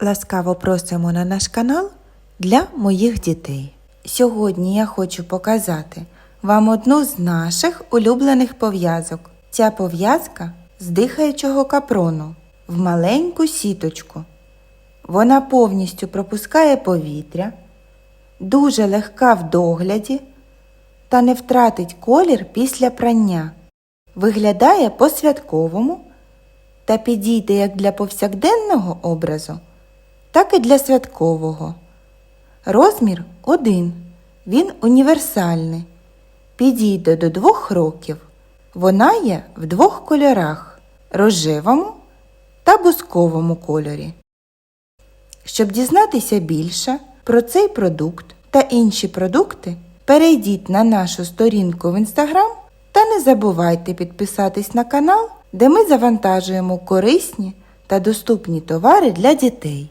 Ласкаво просимо на наш канал для моїх дітей. Сьогодні я хочу показати вам одну з наших улюблених пов'язок. Ця пов'язка з дихаючого капрону в маленьку сіточку. Вона повністю пропускає повітря, дуже легка в догляді та не втратить колір після прання. Виглядає по-святковому та підійде як для повсякденного образу, так і для святкового. Розмір один. Він універсальний. Підійде до двох років. Вона є в двох кольорах рожевому та бусковому кольорі. Щоб дізнатися більше про цей продукт та інші продукти, перейдіть на нашу сторінку в інстаграм та не забувайте підписатись на канал, де ми завантажуємо корисні та доступні товари для дітей.